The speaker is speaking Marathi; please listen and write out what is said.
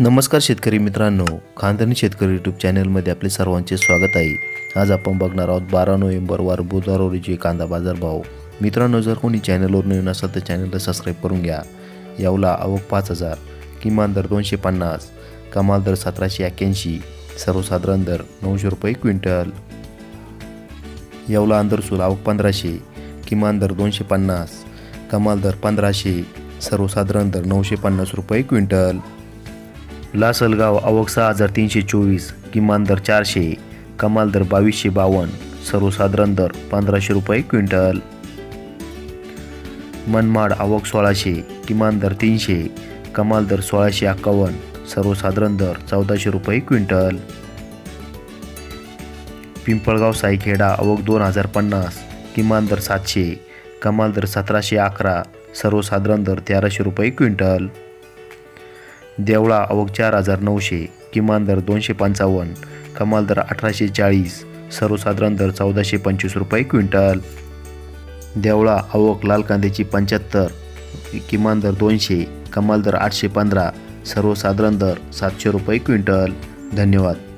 नमस्कार शेतकरी मित्रांनो खानदानी शेतकरी यूट्यूब चॅनलमध्ये आपले सर्वांचे स्वागत आहे. आज आपण बघणार आहोत बारा नोव्हेंबर वार बुधवार रोजी कांदा बाजार भाव मित्रांनो जर कोणी चॅनलवर नवीन असाल तर चॅनलला सबस्क्राईब करून घ्या. यावला आवक पाच हजार किमान दर दोनशे पन्नास कमाल दर सतराशे एक्याऐंशी सर्वसाधारण दर नऊशे रुपये क्विंटल. येवला अंदरसूल आवक पंधराशे किमान दर दोनशे पन्नास कमाल दर पंधराशे सर्वसाधारण दर नऊशे पन्नास रुपये क्विंटल. लासलगाव आवक सहा हजार तीनशे चोवीस किमान दर चारशे कमाल दर बावीसशे बावन्न सर्वसाधारण दर पंधराशे रुपये क्विंटल. मनमाड आवक सोळाशे किमान दर तीनशे कमाल दर सोळाशे एक्कावन्न सर्वसाधारण दर चौदाशे रुपये क्विंटल. पिंपळगाव साईखेडा आवक दोन हजार पन्नास किमान दर सातशे कमाल दर सतराशे अकरा सर्वसाधारण दर तेराशे रुपये क्विंटल. देवळा आवक चार हजार नऊशे किमान दर दोनशे पंचावन्न कमाल दर अठराशे चाळीस सर्वसाधारण दर चौदाशे पंचवीस रुपये क्विंटल. देवळा आवक लाल कांद्याची पंच्याहत्तर किमान दर दोनशे कमाल दर आठशे पंधरा सर्वसाधारण दर सातशे रुपये क्विंटल. धन्यवाद.